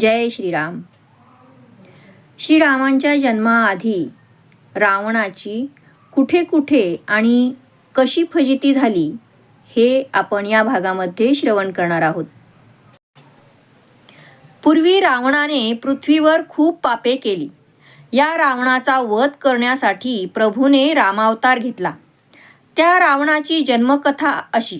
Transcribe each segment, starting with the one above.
जय श्रीराम. श्रीरामांच्या जन्माआधी रावणाची कुठे कुठे आणि कशी फजिती झाली हे आपण या भागामध्ये श्रवण करणार आहोत. पूर्वी रावणाने पृथ्वीवर खूप पापे केली. या रावणाचा वध करण्यासाठी प्रभूने रामावतार घेतला. त्या रावणाची जन्मकथा अशी.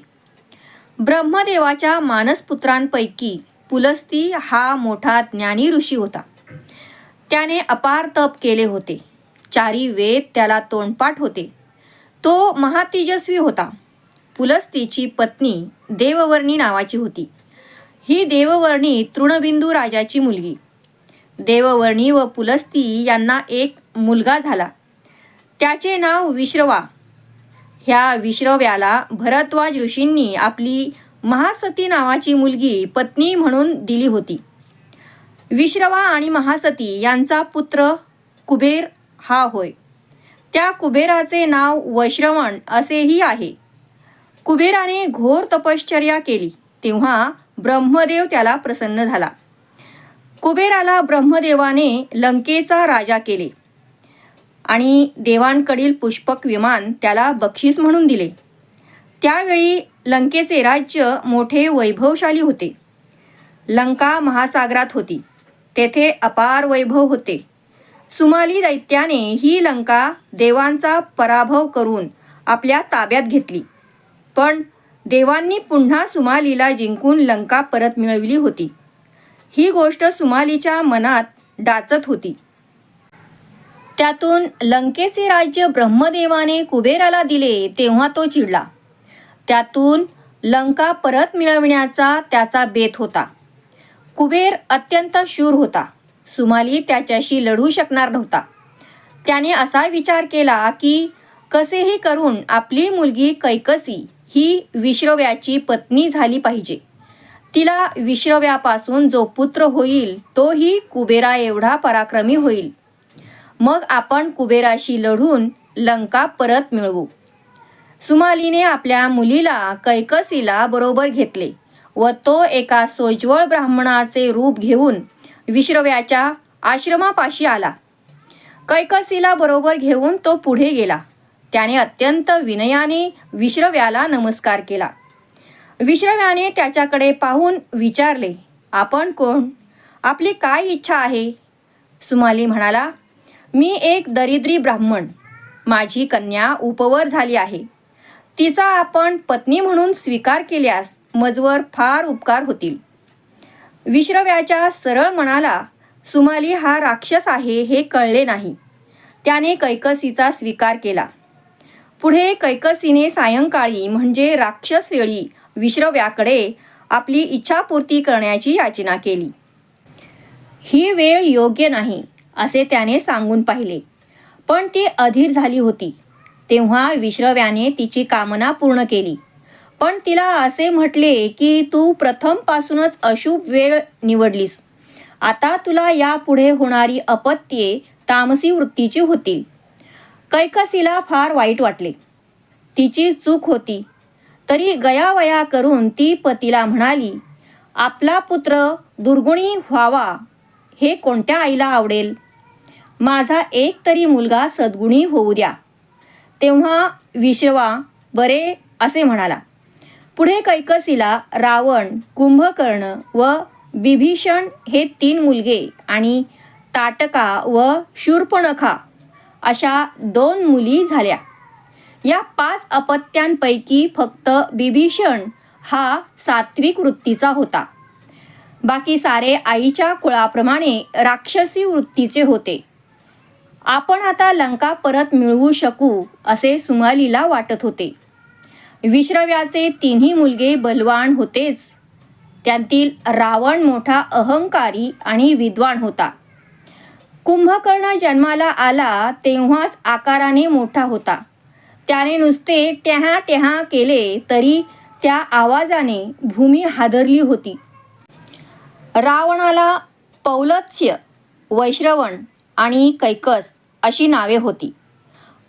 ब्रह्मदेवाच्या मानसपुत्रांपैकी पुलस्ती हा मोठा ज्ञानी ऋषी होता. त्याने अपार तप केले होते. चारी वेद त्याला तोंडपाठ होते. तो महातेजस्वी होता. पुलस्तीची पत्नी देववर्णी नावाची होती. ही देववर्णी तृणबिंदू राजाची मुलगी. देववर्णी व पुलस्ती यांना एक मुलगा झाला. त्याचे नाव विश्रवा. ह्या विश्रव्याला भरद्वाज ऋषींनी आपली महासती नावाची मुलगी पत्नी म्हणून दिली होती. विश्रवा आणि महासती यांचा पुत्र कुबेर हा होय. त्या कुबेराचे नाव वैश्रवण असेही आहे. कुबेराने घोर तपश्चर्या केली तेव्हा ब्रह्मदेव त्याला प्रसन्न झाला. कुबेराला ब्रह्मदेवाने लंकेचा राजा केले आणि देवांकडील पुष्पक विमान त्याला बक्षीस म्हणून दिले. त्यावेळी लंकेचे राज्य मोठे वैभवशाली होते. लंका महासागरात होती. तेथे अपार वैभव होते. सुमाली दैत्याने ही लंका देवांचा पराभव करून आपल्या ताब्यात घेतली. पण देवांनी पुन्हा सुमालीला जिंकून लंका परत मिळवली होती. ही गोष्ट सुमालीच्या मनात डाचत होती. त्यातून लंकेचे राज्य ब्रह्मदेवाने कुबेराला दिले तेव्हा तो चिडला. त्यातून लंका परत मिळवण्याचा त्याचा बेत होता. कुबेर अत्यंत शूर होता. सुमाली त्याच्याशी लढू शकणार नव्हता. त्याने असा विचार केला की कसेही करून आपली मुलगी कैकसी ही विश्रव्याची पत्नी झाली पाहिजे. तिला विश्रव्यापासून जो पुत्र होईल तोही कुबेरा एवढा पराक्रमी होईल. मग आपण कुबेराशी लढून लंका परत मिळवू. सुमालीने आपल्या मुलीला कैकसीला बरोबर घेतले व तो एका सोज्वळ ब्राह्मणाचे रूप घेऊन विश्रव्याच्या आश्रमापाशी आला. कैकसीला बरोबर घेऊन तो पुढे गेला. त्याने अत्यंत विनयाने विश्रव्याला नमस्कार केला. विश्रव्याने त्याच्याकडे पाहून विचारले आपण कोण? आपली काय इच्छा आहे? सुमाली म्हणाला मी एक दरिद्री ब्राह्मण. माझी कन्या उपवर झाली आहे. तिचा आपण पत्नी म्हणून स्वीकार केल्यास मजवर फार उपकार होतील. विश्रव्याच्या सरळ मनाला सुमाली हा राक्षस आहे हे कळले नाही. त्याने कैकसीचा स्वीकार केला. पुढे कैकसीने सायंकाळी म्हणजे राक्षस वेळी विश्रव्याकडे आपली इच्छापूर्ती करण्याची याचना केली. ही वेळ योग्य नाही असे त्याने सांगून पाहिले. पण ती अधीर झाली होती. तेव्हा विश्रव्याने तिची कामना पूर्ण केली. पण तिला असे म्हटले की तू प्रथमपासूनच अशुभ वेळ निवडलीस. आता तुला यापुढे होणारी अपत्ये तामसी वृत्तीची होतील. कैकसीला फार वाईट वाटले. तिची चूक होती. तरी गयावया करून ती पतीला म्हणाली आपला पुत्र दुर्गुणी व्हावा हे कोणत्या आईला आवडेल? माझा एक तरी मुलगा सद्गुणी होऊ द्या. तेव्हा विश्वा बरे असे म्हणाला. पुढे कैकसीला रावण कुंभकर्ण व बिभीषण हे तीन मुलगे आणि ताटका व शूर्पणखा अशा दोन मुली झाल्या. या पाच अपत्यांपैकी फक्त बिभीषण हा सात्विक वृत्तीचा होता. बाकी सारे आईच्या कुळाप्रमाणे राक्षसी वृत्तीचे होते. आपण आता लंका परत मिळवू शकू असे सुमालीला वाटत होते. विश्रव्याचे तिन्ही मुलगे बलवान होतेच. त्यातील रावण मोठा अहंकारी आणि विद्वान होता. कुंभकर्ण जन्माला आला तेव्हाच आकाराने मोठा होता. त्याने नुसते ट्याहा ट्याहा केले तरी त्या आवाजाने भूमी हादरली होती. रावणाला पौलत्स्य वैश्रवण आणि कैकस अशी नावे होती.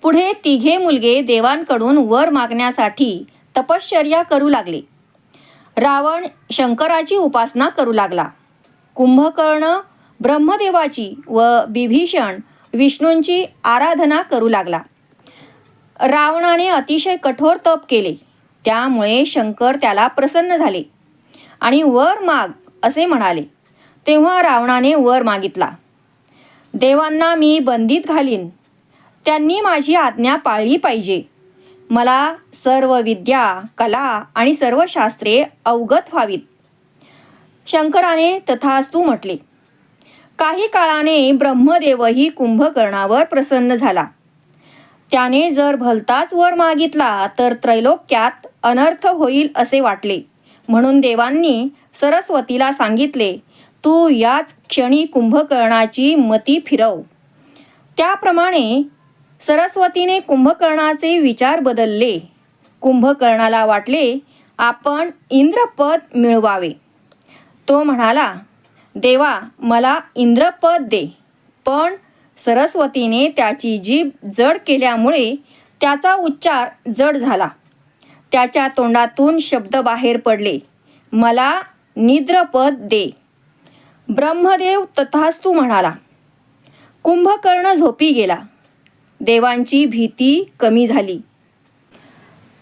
पुढे तिघे मुलगे देवांकडून वर मागण्यासाठी तपश्चर्या करू लागले. रावण शंकराची उपासना करू लागला. कुंभकर्ण ब्रह्मदेवाची व बिभीषण विष्णूंची आराधना करू लागला. रावणाने अतिशय कठोर तप केले. त्यामुळे शंकर त्याला प्रसन्न झाले आणि वर माग असे म्हणाले. तेव्हा रावणाने वर मागितला. देवांना मी बंदीत घालीन. त्यांनी माझी आज्ञा पाळली पाहिजे. मला सर्व विद्या कला आणि सर्व शास्त्रे अवगत व्हावीत. शंकराने तथास्तू म्हटले काही काळाने ब्रह्मदेवही कुंभकर्णावर प्रसन्न झाला. त्याने जर भलताच वर मागितला तर त्रैलोक्यात अनर्थ होईल असे वाटले. म्हणून देवांनी सरस्वतीला सांगितले तू याच क्षणी कुंभकर्णाची मती फिरव. त्याप्रमाणे सरस्वतीने कुंभकर्णाचे विचार बदलले. कुंभकर्णाला वाटले आपण इंद्रपद मिळवावे. तो म्हणाला देवा मला इंद्रपद दे. पण सरस्वतीने त्याची जीभ जड केल्यामुळे त्याचा उच्चार जड झाला. त्याच्या तोंडातून शब्द बाहेर पडले मला निद्रपद दे. ब्रह्मदेव तथास्तू म्हणाला कुंभकर्ण झोपी गेला. देवांची भीती कमी झाली.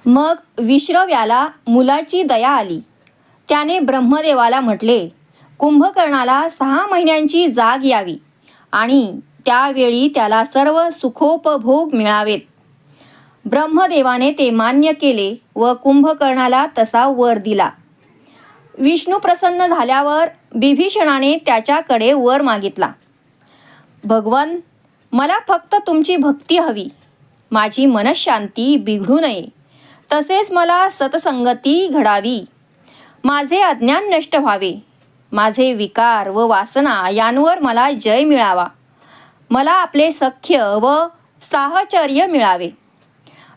मग विश्रव्याला मुलाची दया आली. त्याने ब्रह्मदेवाला म्हटले कुंभकर्णाला सहा महिन्यांची जाग यावी आणि त्यावेळी त्याला सर्व सुखोपभोग मिळावेत. ब्रह्मदेवाने ते मान्य केले व कुंभकर्णाला तसा वर दिला. विष्णू प्रसन्न झाल्यावर बिभीषणाने त्याच्याकडे वर मागितला. भगवन मला फक्त तुमची भक्ती हवी. माझी मनशांती बिघडू नये. तसेच मला सतसंगती घडावी. माझे अज्ञान नष्ट व्हावे. माझे विकार व वासना यांवर मला जय मिळावा. मला आपले सख्य व साहचर्य मिळावे.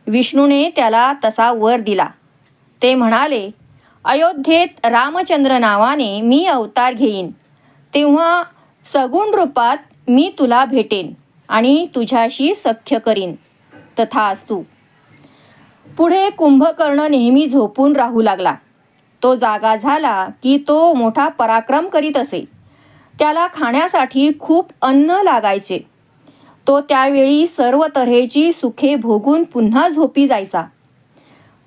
विष्णूने त्याला तसा वर दिला. ते म्हणाले अयोध्येत रामचंद्र नावाने मी अवतार घेईन. तेव्हा सगुण रूपात मी तुला भेटेन आणि तुझ्याशी सख्य करीन. तथास्तू पुढे कुंभकर्ण नेहमी झोपून राहू लागला. तो जागा झाला की तो मोठा पराक्रम करीत असे. त्याला खाण्यासाठी खूप अन्न लागायचे. तो त्यावेळी सर्व तऱ्हेची सुखे भोगून पुन्हा झोपी जायचा.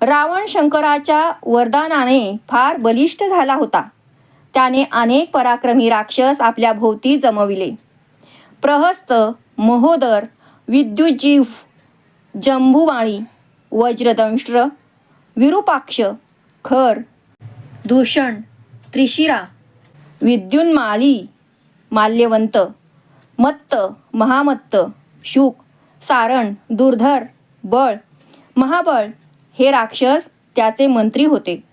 रावण शंकराच्या वरदानाने फार बलिष्ठ झाला होता. त्याने अनेक पराक्रमी राक्षस आपल्या भोवती जमविले. प्रहस्त महोदर विद्युजीव जंबुमाळी वज्रदंष्ट्र विरूपाक्ष खर दूषण त्रिशिरा विद्युन्माळी माल्यवंत मत्त महामत्त शुक सारण दुर्धर बळ महाबळ हे राक्षस त्याचे मंत्री होते.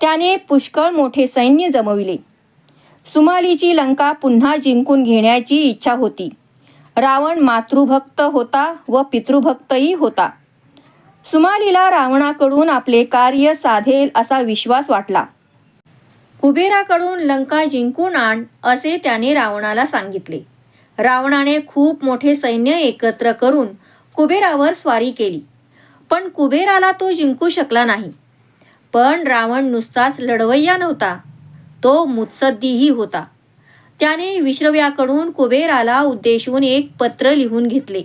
त्याने पुष्कळ मोठे सैन्य जमविले. सुमालीची लंका पुन्हा जिंकून घेण्याची इच्छा होती. रावण मातृभक्त होता व पितृभक्तही होता. सुमालीला रावणाकडून आपले कार्य साधेल असा विश्वास वाटला. कुबेराकडून लंका जिंकून आण असे त्याने रावणाला सांगितले. रावणाने खूप मोठे सैन्य एकत्र करून कुबेरावर स्वारी केली. पण कुबेराला तो जिंकू शकला नाही. पण रावण नुसताच लढवय्या नव्हता. तो मुत्सद्दीही होता. त्याने विश्रव्याकडून कुबेराला उद्देशून एक पत्र लिहून घेतले.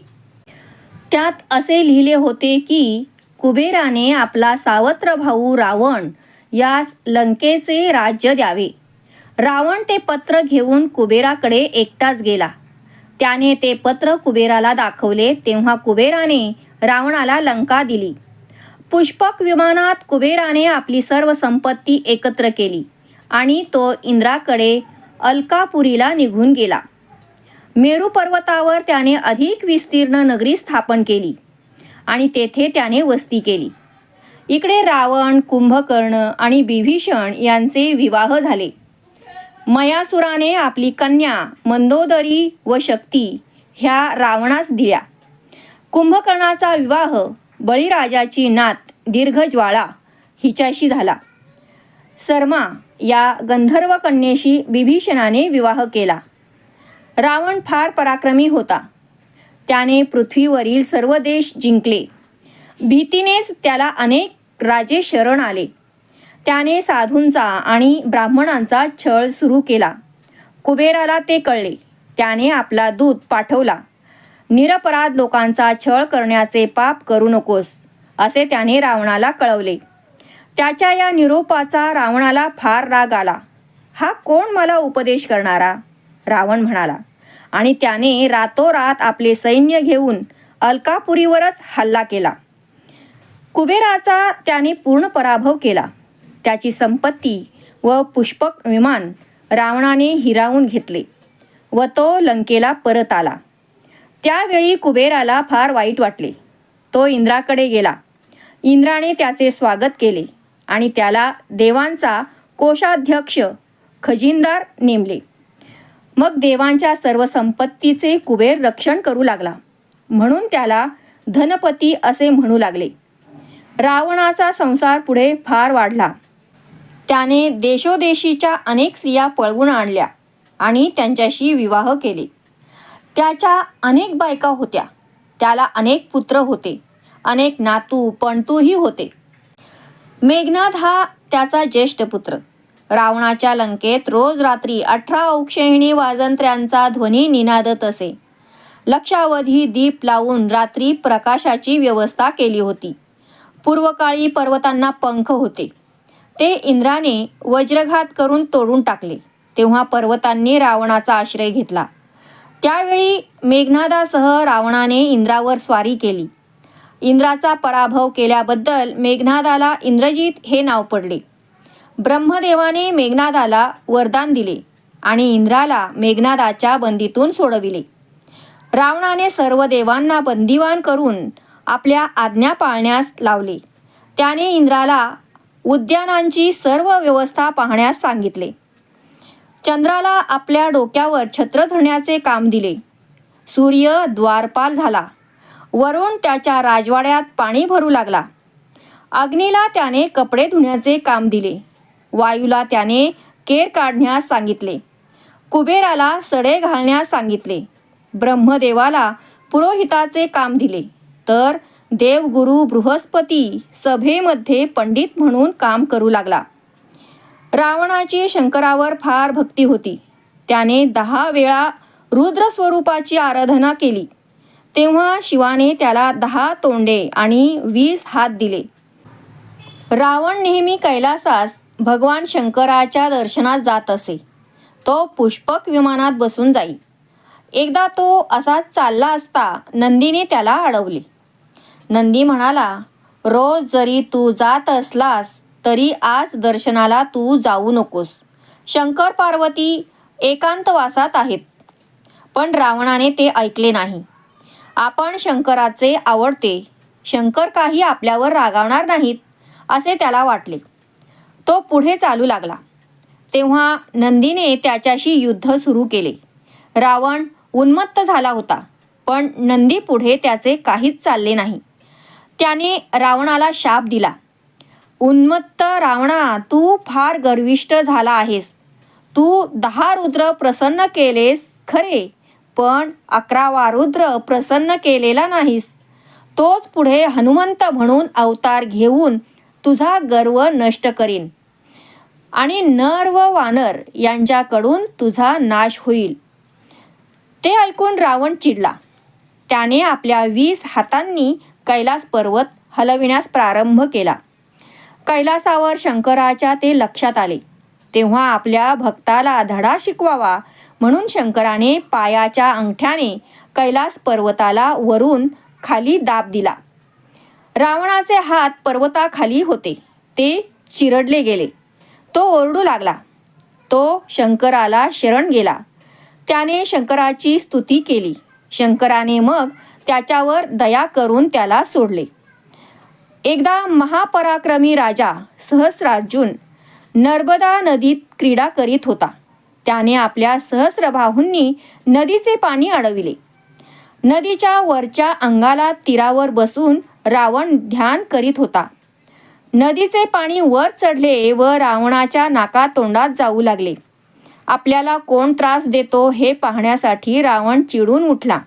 त्यात असे लिहिले होते की कुबेराने आपला सावत्र भाऊ रावण यास लंकेचे राज्य द्यावे. रावण ते पत्र घेऊन कुबेराकडे एकटाच गेला. त्याने ते पत्र कुबेराला दाखवले तेव्हा कुबेराने रावणाला लंका दिली. पुष्पक विमानात कुबेराने आपली सर्व संपत्ती एकत्र केली आणि तो इंद्राकडे अलकापुरीला निघून गेला. मेरू पर्वतावर त्याने अधिक विस्तीर्ण नगरी स्थापन केली आणि तेथे त्याने वस्ती केली. इकडे रावण कुंभकर्ण आणि बिभीषण यांचे विवाह झाले. मयासुराने आपली कन्या मंदोदरी व शक्ती ह्या रावणास दिल्या. कुंभकर्णाचा विवाह बळीराजाची नात दीर्घज्वाळा हिच्याशी झाला. सर्मा या गंधर्व कन्येशी बिभीषणाने विवाह केला. रावण फार पराक्रमी होता. त्याने पृथ्वीवरील सर्व देश जिंकले. भीतीनेच त्याला अनेक राजे शरण आले. त्याने साधूंचा आणि ब्राह्मणांचा छळ सुरू केला. कुबेराला ते कळले. त्याने आपला दूत पाठवला. निरपराध लोकांचा छळ करण्याचे पाप करू नकोस असे त्याने रावणाला कळवले. त्याच्या या निरोपाचा रावणाला फार राग आला. हा कोण मला उपदेश करणारा? रावण म्हणाला. आणि त्याने रातोरात आपले सैन्य घेऊन अलकापुरीवरच हल्ला केला. कुबेराचा त्याने पूर्ण पराभव केला. त्याची संपत्ती व पुष्पक विमान रावणाने हिरावून घेतले व तो लंकेला परत आला. त्यावेळी कुबेराला फार वाईट वाटले. तो इंद्राकडे गेला. इंद्राने त्याचे स्वागत केले आणि त्याला देवांचा कोषाध्यक्ष खजिनदार नेमले. मग देवांच्या सर्व संपत्तीचे कुबेर रक्षण करू लागला. म्हणून त्याला धनपती असे म्हणू लागले. रावणाचा संसार पुढे फार वाढला. त्याने देशोदेशीच्या अनेक स्त्रिया पळवून आणल्या आणि त्यांच्याशी विवाह केले. त्याच्या अनेक बायका होत्या. त्याला अनेक पुत्र होते. अनेक नातू पणतूही होते. मेघनाद हा त्याचा ज्येष्ठ पुत्र. रावणाच्या लंकेत रोज रात्री अठरा औक्षहिणी वाजंत्र्यांचा ध्वनी निनादत असे. लक्षावधी दीप लावून रात्री प्रकाशाची व्यवस्था केली होती. पूर्वकाळी पर्वतांना पंख होते. ते इंद्राने वज्रघात करून तोडून टाकले. तेव्हा पर्वतांनी रावणाचा आश्रय घेतला. त्यावेळी मेघनादासह रावणाने इंद्रावर स्वारी केली. इंद्राचा पराभव केल्याबद्दल मेघनादाला इंद्रजित हे नाव पडले. ब्रह्मदेवाने मेघनादाला वरदान दिले आणि इंद्राला मेघनादाच्या बंदीतून सोडविले. रावणाने सर्व देवांना बंदिवान करून आपल्या आज्ञा पाळण्यास लावले. त्याने इंद्राला उद्यानांची सर्व व्यवस्था पाहण्यास सांगितले. चंद्राला आपल्या डोक्यावर छत्र धरण्याचे काम दिले. सूर्य द्वारपाल झाला. वरून त्याच्या राजवाड्यात पाणी भरू लागला. अग्नीला त्याने कपडे धुण्याचे काम दिले. वायूला त्याने केर काढण्यास सांगितले. कुबेराला सडे घालण्यास सांगितले. ब्रह्मदेवाला पुरोहिताचे काम दिले. तर देवगुरु बृहस्पती सभेमध्ये पंडित म्हणून काम करू लागला. रावणाची शंकरावर फार भक्ती होती. त्याने दहा वेळा रुद्र स्वरूपाची आराधना केली. तेव्हा शिवाने त्याला दहा तोंडे आणि वीस हात दिले. रावण नेहमी कैलासास भगवान शंकराच्या दर्शनात जात असे. तो पुष्पक विमानात बसून जाई. एकदा तो असाच चालला असता नंदीने त्याला अडवले. नंदी म्हणाला रोज जरी तू जात असलास तरी आज दर्शनाला तू जाऊ नकोस. शंकर पार्वती एकांतवासात आहेत. पण रावणाने ते ऐकले नाही. आपण शंकराचे आवडते. शंकर काही आपल्यावर रागावणार नाहीत असे त्याला वाटले. तो पुढे चालू लागला. तेव्हा नंदीने त्याच्याशी युद्ध सुरू केले. रावण उन्मत्त झाला होता पण नंदी पुढे त्याचे काहीच चालले नाही. त्याने रावणाला शाप दिला. उन्मत्त रावणा तू फार गर्विष्ट झाला आहेस. तू दहा रुद्र प्रसन्न केलेस खरे पण अकरावा रुद्र प्रसन्न केलेला नाहीस. तोच पुढे हनुमंत म्हणून अवतार घेऊन तुझा गर्व नष्ट करीन. आणि नर व वानर यांच्याकडून तुझा नाश होईल. ते ऐकून रावण चिडला. त्याने आपल्या वीस हातांनी कैलास पर्वत हलविण्यास प्रारंभ केला. कैलासावर शंकराच्या ते लक्षात आले. तेव्हा आपल्या भक्ताला धडा शिकवावा म्हणून शंकराने पायाच्या अंगठ्याने कैलास पर्वताला वरून खाली दाब दिला. रावणाचे हात पर्वताखाली होते. ते चिरडले गेले. तो ओरडू लागला. तो शंकराला शरण गेला. त्याने शंकराची स्तुती केली. शंकराने मग त्याच्यावर दया करून त्याला सोडले. एकदा महापराक्रमी राजा सहस्रार्जुन नर्मदा नदीत क्रीडा करीत होता. त्याने आपल्या सहस्रबाहूंनी नदीचे पाणी अडविले. नदीच्या वरच्या अंगाला तीरावर बसून रावण ध्यान करीत होता. नदीचे पाणी वर चढले व रावणाच्या नाका तोंडात जाऊ लागले. आपल्याला कोण त्रास देतो हे पाहण्यासाठी रावण चिडून उठला.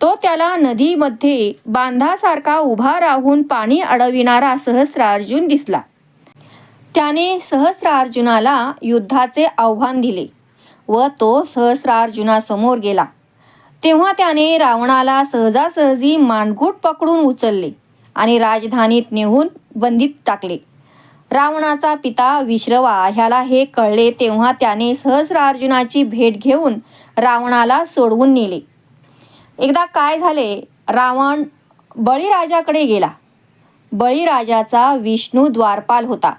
तो त्याला नदीमध्ये बांधासारखा उभा राहून पाणी अडविणारा सहस्रार्जुन दिसला. त्याने सहस्रार्जुनाला युद्धाचे आव्हान दिले व तो सहस्रार्जुनासमोर गेला. तेव्हा त्याने रावणाला सहजासहजी मानगूट पकडून उचलले आणि राजधानीत नेऊन बंदीत टाकले. रावणाचा पिता विश्रवा ह्याला हे कळले तेव्हा त्याने सहस्रार्जुनाची भेट घेऊन रावणाला सोडवून नेले. एकदा काय झाले? रावण बळीराजाकडे गेला. बळीराजाचा विष्णू द्वारपाल होता.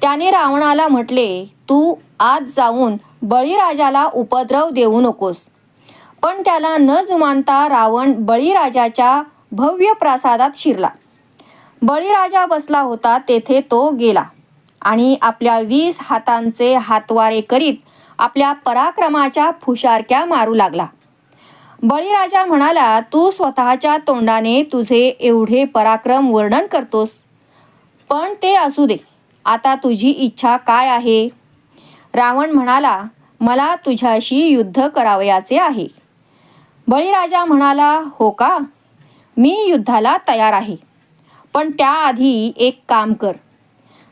त्याने रावणाला म्हटले तू आज जाऊन बळीराजाला उपद्रव देऊ नकोस. पण त्याला न जुमानता रावण बळीराजाच्या भव्य प्रासादात शिरला. बळीराजा बसला होता तेथे तो गेला आणि आपल्या वीस हातांचे हातवारे करीत आपल्या पराक्रमाच्या फुशारक्या मारू लागला. बळीराजा म्हणाला तू स्वतःच्या तोंडाने तुझे एवढे पराक्रम वर्णन करतोस. पण ते असू दे. आता तुझी इच्छा काय आहे? रावण म्हणाला मला तुझ्याशी युद्ध करावयाचे आहे. बळीराजा म्हणाला हो का? मी युद्धाला तयार आहे. पण त्याआधी एक काम कर.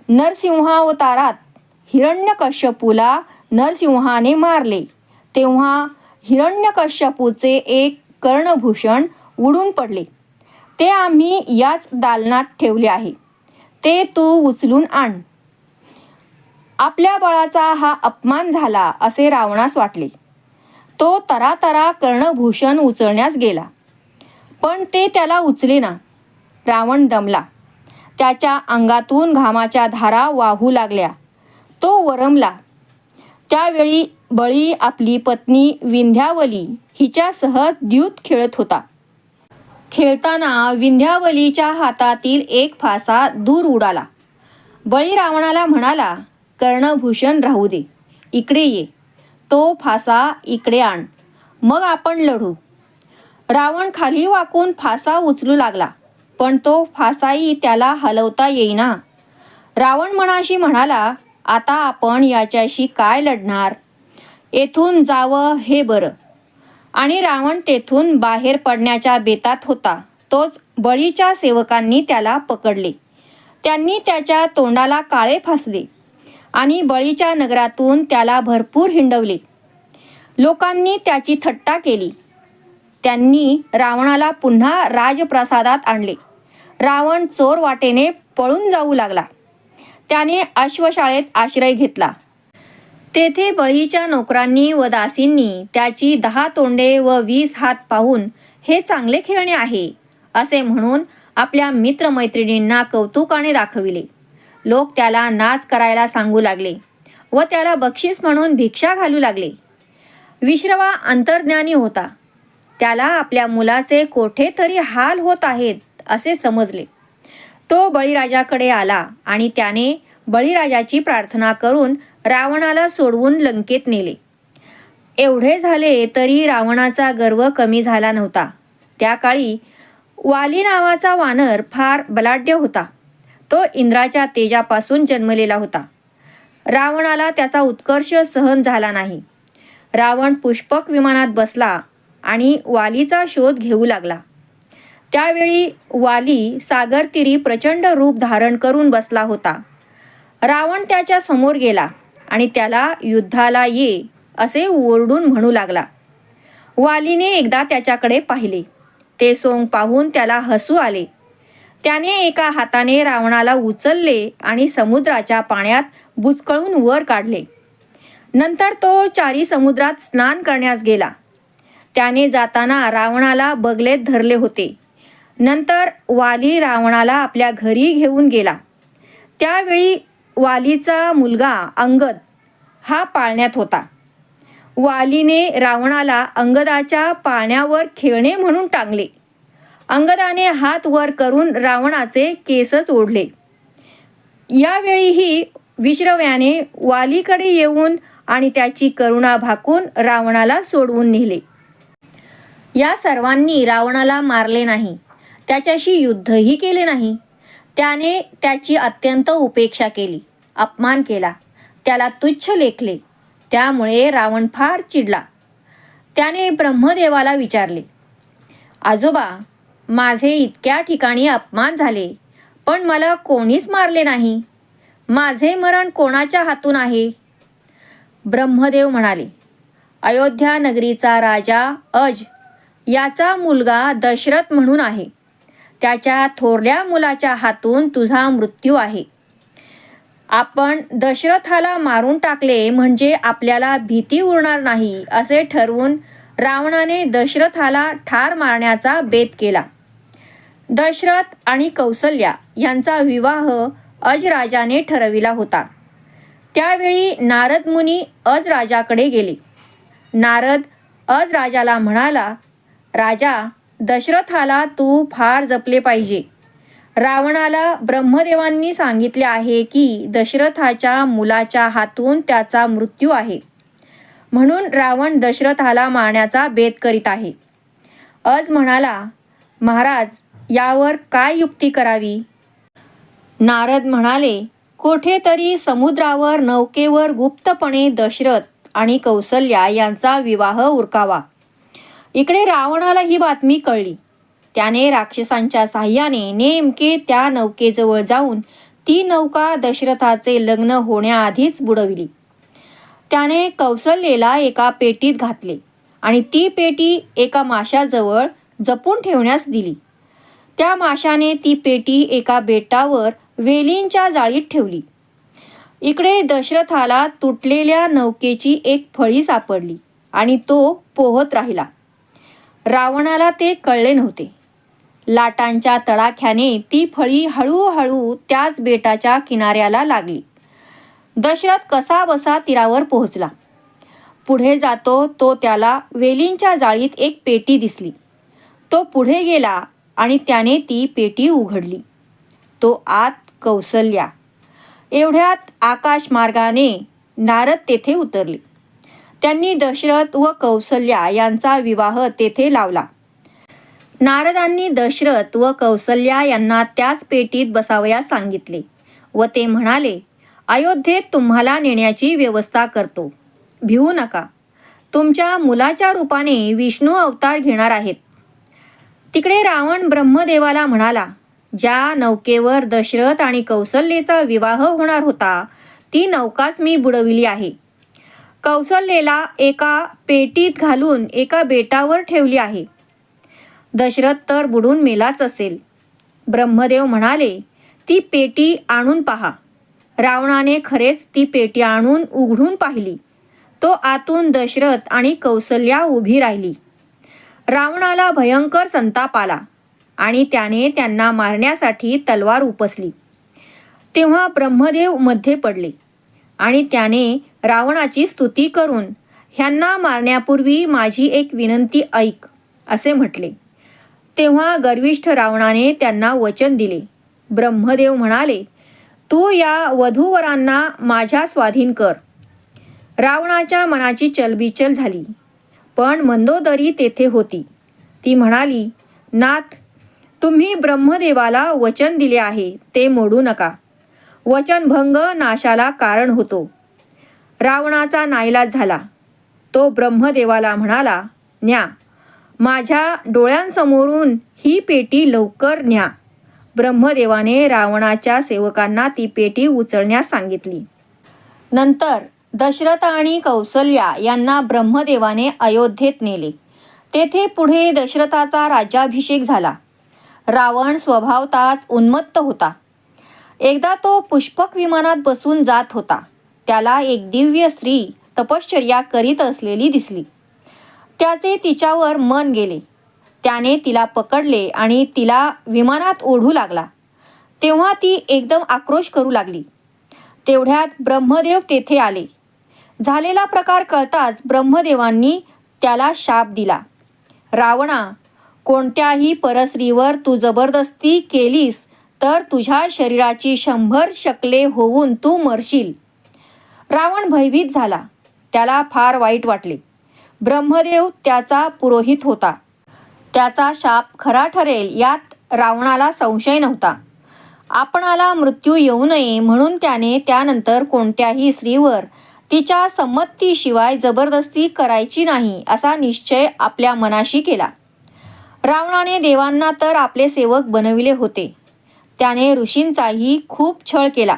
नरसिंहावतारात हिरण्यकश्यपूला नरसिंहाने मारले. तेव्हा हिरण्यकश्यपूचे एक कर्णभूषण उडून पडले. ते आम्ही याच दालनात ठेवले आहे. ते तू उचलून आण. आपल्या बळाचा हा अपमान झाला असे रावणास वाटले. तो तरातरा कर्णभूषण उचलण्यास गेला. पण ते त्याला उचले ना. रावण दमला. त्याच्या अंगातून घामाच्या धारा वाहू लागल्या. तो वरमला. त्यावेळी बळी आपली पत्नी विंध्यावली हिच्यासह द्यूत खेळत होता. खेळताना विंध्यावलीच्या हातातील एक फासा दूर उडाला. बळी रावणाला म्हणाला कर्णभूषण राहू दे इकडे ये. तो फासा इकडे आण मग आपण लढू. रावण खाली वाकून फासा उचलू लागला पण तो फासाही त्याला हलवता येईना. रावण मनाशी म्हणाला आता आपण याच्याशी काय लढणार? येथून जावं हे बरं. आणि रावण तेथून बाहेर पडण्याच्या बेतात होता. तोच बळीच्या सेवकांनी त्याला पकडले. त्यांनी त्याच्या तोंडाला काळे फासले आणि बळीच्या नगरातून त्याला भरपूर हिंडवले. लोकांनी त्याची थट्टा केली. त्यांनी रावणाला पुन्हा राजप्रसादात आणले. रावण चोर वाटेने पळून जाऊ लागला. त्याने अश्वशाळेत आश्रय घेतला. तेथे बळीच्या नोकरांनी व दासींनी त्याची दहा तोंडे व वीस हात पाहून हे चांगले खेळणे आहे असे म्हणून आपल्या मित्रमैत्रिणींना कौतुकाने दाखविले. लोक त्याला नाच करायला सांगू लागले व त्याला बक्षीस म्हणून भिक्षा घालू लागले. विश्रवा अंतर्ज्ञानी होता. त्याला आपल्या मुलाचे कोठे तरी हाल होत आहेत असे समजले. तो बळीराजाकडे आला आणि त्याने बळीराजाची प्रार्थना करून रावणाला सोडवून लंकेत नेले. एवढे झाले तरी रावणाचा गर्व कमी झाला नव्हता. त्या काळी वाली नावाचा वानर फार बलाढ्य होता. तो इंद्राच्या तेजापासून जन्मलेला होता. रावणाला त्याचा उत्कर्ष सहन झाला नाही. रावण पुष्पक विमानात बसला आणि वालीचा शोध घेऊ लागला. त्यावेळी वाली सागरतीरी प्रचंड रूप धारण करून बसला होता. रावण त्याच्यासमोर गेला. आणि त्याला युद्धाला ये असे ओरडून म्हणू लागला. वालीने एकदा त्याच्याकडे पाहिले. ते सोंग पाहून त्याला हसू आले. त्याने एका हाताने रावणाला उचलले आणि समुद्राच्या पाण्यात बुचकळून वर काढले. नंतर तो चारी समुद्रात स्नान करण्यास गेला. त्याने जाताना रावणाला बगलेत धरले होते. नंतर वाली रावणाला आपल्या घरी घेऊन गेला. त्यावेळी वालीचा मुलगा अंगद हा पाळण्यात होता. वालीने रावणाला अंगदाच्या पाळण्यावर खेळणे म्हणून टांगले. अंगदाने हात वर करून रावणाचे केसच ओढले यावेळीही विश्रव्याने वालीकडे येऊन आणि त्याची करुणा भाकून रावणाला सोडवून नेले. या सर्वांनी रावणाला मारले नाही. त्याच्याशी युद्धही केले नाही. त्याने त्याची अत्यंत उपेक्षा केली. अपमान केला. त्याला तुच्छ लेखले. त्यामुळे रावण फार चिडला. त्याने ब्रह्मदेवाला विचारले आजोबा माझे इतक्या ठिकाणी अपमान झाले पण मला कोणीच मारले नाही? माझे मरण कोणाच्या हातून आहे? ब्रह्मदेव म्हणाले अयोध्या नगरीचा राजा अज याचा मुलगा दशरथ म्हणून आहे. त्याच्या थोरल्या मुलाच्या हातून तुझा मृत्यू आहे. आपण दशरथाला मारून टाकले म्हणजे आपल्याला भीती उरणार नाही असे ठरवून रावणाने दशरथाला ठार मारण्याचा बेत केला. दशरथ आणि कौसल्या यांचा विवाह अजराजाने ठरविला होता. त्यावेळी नारद मुनी अजराजाकडे गेले. नारद अजराजाला म्हणाला राजा दशरथाला तू फार जपले पाहिजे. रावणाला ब्रह्मदेवांनी सांगितले आहे की दशरथाच्या मुलाच्या हातून त्याचा मृत्यू आहे. म्हणून रावण दशरथाला मारण्याचा बेत करीत आहे. अज म्हणाला महाराज यावर काय युक्ती करावी? नारद म्हणाले कोठेतरी समुद्रावर नौकेवर गुप्तपणे दशरथ आणि कौसल्या यांचा विवाह उरकावा. इकडे रावणाला ही बातमी कळली. त्याने राक्षसांच्या साह्याने नेमके त्या नौकेजवळ जाऊन ती नौका दशरथाचे लग्न होण्याआधीच बुडविली. त्याने कौसल्येला एका पेटीत घातले आणि ती पेटी एका माशाजवळ जपून ठेवण्यास दिली. त्या माशाने ती पेटी एका बेटावर वेलींच्या जाळीत ठेवली. इकडे दशरथाला तुटलेल्या नौकेची एक फळी सापडली आणि तो पोहत राहिला. रावणाला ते कळले नव्हते. लाटांच्या तडाख्याने ती फळी हळूहळू त्याच बेटाच्या किनाऱ्याला लागली. दशरथ कसा बसा तीरावर पोहोचला. पुढे जातो तो त्याला वेलींच्या जाळीत एक पेटी दिसली. तो पुढे गेला आणि त्याने ती पेटी उघडली. तो आत कौसल्या. एवढ्यात आकाशमार्गाने नारद तेथे उतरले. त्यांनी दशरथ व कौसल्या यांचा विवाह तेथे लावला. नारदांनी दशरथ व कौसल्या यांना त्याच पेटीत बसावयास सांगितले व ते म्हणाले अयोध्येत तुम्हाला नेण्याची व्यवस्था करतो. भिवू नका. तुमच्या मुलाच्या रूपाने विष्णू अवतार घेणार आहेत. तिकडे रावण ब्रह्मदेवाला म्हणाला ज्या नौकेवर दशरथ आणि कौसल्येचा विवाह होणार होता ती नौकाच मी बुडविली आहे. कौसल्येला एका पेटीत घालून एका बेटावर ठेवली आहे. दशरथ तर बुडून मेलाच असेल. ब्रह्मदेव म्हणाले ती पेटी आणून पहा. रावणाने खरेच ती पेटी आणून उघडून पाहिली. तो आतून दशरथ आणि कौसल्या उभी राहिली. रावणाला भयंकर संताप आला आणि त्याने त्यांना मारण्यासाठी तलवार उपसली. तेव्हा ब्रह्मदेवमध्ये पडले आणि त्याने रावणाची स्तुती करून ह्यांना मारण्यापूर्वी माझी एक विनंती ऐक असे म्हटले. तेव्हा गर्विष्ठ रावणाने त्यांना वचन दिले. ब्रह्मदेव म्हणाले तू या वधूवरांना माझ्या स्वाधीन कर. रावणाच्या मनाची चलबिचल झाली. पण मंदोदरी तेथे होती. ती म्हणाली नाथ तुम्ही ब्रह्मदेवाला वचन दिले आहे ते मोडू नका. वचनभंग नाशाला कारण होतो. रावणाचा नाईलाज झाला. तो ब्रह्मदेवाला म्हणाला न्या माझ्या डोळ्यांसमोरून ही पेटी लवकर न्या. ब्रह्मदेवाने रावणाच्या सेवकांना ती पेटी उचलण्यास सांगितली. नंतर दशरथ आणि कौसल्या यांना ब्रह्मदेवाने अयोध्येत नेले. तेथे पुढे दशरथाचा राज्याभिषेक झाला. रावण स्वभावताच उन्मत्त होता. एकदा तो पुष्पक विमानात बसून जात होता. त्याला एक दिव्य स्त्री तपश्चर्या करीत असलेली दिसली. त्याचे तिच्यावर मन गेले. त्याने तिला पकडले आणि तिला विमानात ओढू लागला. तेव्हा ती एकदम आक्रोश करू लागली. तेवढ्यात ब्रह्मदेव तेथे आले. झालेला प्रकार कळताच ब्रह्मदेवांनी त्याला शाप दिला. रावणा कोणत्याही परस्त्रीवर तू जबरदस्ती केलीस तर तुझ्या शरीराची शंभर शकले होऊन तू मरशील. रावण भयभीत झाला. त्याला फार वाईट वाटले. ब्रह्मदेव त्याचा पुरोहित होता. त्याचा शाप खरा ठरेल यात रावणाला संशय नव्हता. आपणाला मृत्यू येऊ नये म्हणून त्याने त्यानंतर कोणत्याही स्त्रीवर तिच्या संमतीशिवाय जबरदस्ती करायची नाही असा निश्चय आपल्या मनाशी केला. रावणाने देवांना तर आपले सेवक बनविले होते. त्याने ऋषींचाही खूप छळ केला.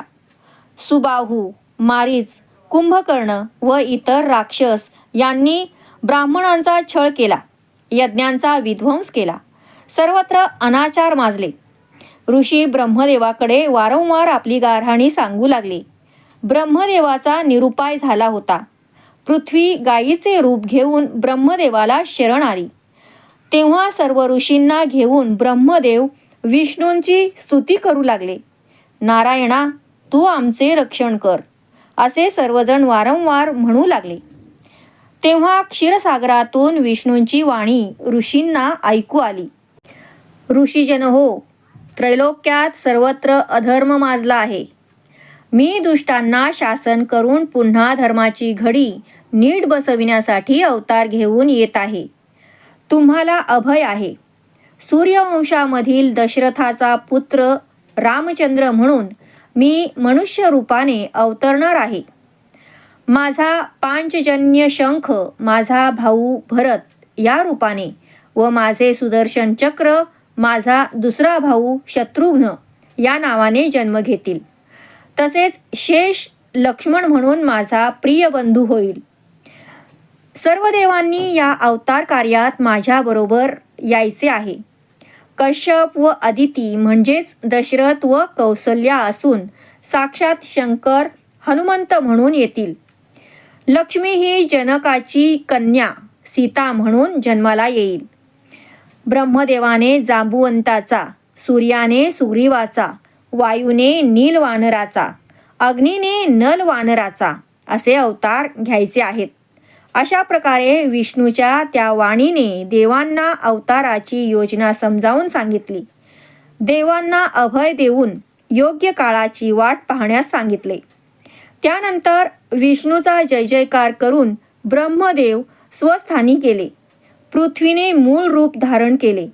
सुबाहू मारीच कुंभकर्ण व इतर राक्षस यांनी ब्राह्मणांचा छळ केला. यज्ञांचा विध्वंस केला. सर्वत्र अनाचार माजले. ऋषी ब्रह्मदेवाकडे वारंवार आपली गारहाणी सांगू लागले. ब्रह्मदेवाचा निरुपाय झाला होता. पृथ्वी गायीचे रूप घेऊन ब्रह्मदेवाला शरण आली. तेव्हा सर्व ऋषींना घेऊन ब्रह्मदेव विष्णूंची स्तुती करू लागले. नारायणा तू आमचे रक्षण कर असे सर्वजण वारंवार म्हणू लागले. तेव्हा क्षीरसागरातून विष्णूंची वाणी ऋषींना ऐकू आली. ऋषीजन हो त्रैलोक्यात सर्वत्र अधर्म माजला आहे. मी दुष्टांना शासन करून पुन्हा धर्माची घडी नीट बसविण्यासाठी अवतार घेऊन येत आहे. तुम्हाला अभय आहे. सूर्यवंशामधील दशरथाचा पुत्र रामचंद्र म्हणून मी मनुष्य रूपाने अवतरणार आहे. माझा पांचजन्य शंख माझा भाऊ भरत या रूपाने व माझे सुदर्शन चक्र माझा दुसरा भाऊ शत्रुघ्न या नावाने जन्म घेतील. तसेच शेष लक्ष्मण म्हणून माझा प्रिय बंधू होईल. सर्व देवांनी या अवतार कार्यात माझ्याबरोबर यायचे आहे. कश्यप व अदिती म्हणजेच दशरथ व कौसल्या असून साक्षात शंकर हनुमंत म्हणून येतील. लक्ष्मी ही जनकाची कन्या सीता म्हणून जन्माला येईल. ब्रह्मदेवाने जांबुवंताचा सूर्याने सुग्रीवाचा वायूने नील वानराचा अग्नीने नल वानराचा असे अवतार घ्यायचे आहेत. अशा प्रकारे विष्णूच्या त्या वाणीने देवांना अवताराची योजना समजावून सांगितली. देवांना अभय देऊन योग्य काळाची वाट पाहण्यास सांगितले. त्यानंतर विष्णूचा जय जयकार करून ब्रह्मदेव स्वस्थानी गेले. पृथ्वीने मूळ रूप धारण केले.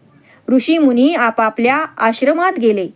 ऋषीमुनी आपापल्या आश्रमात गेले.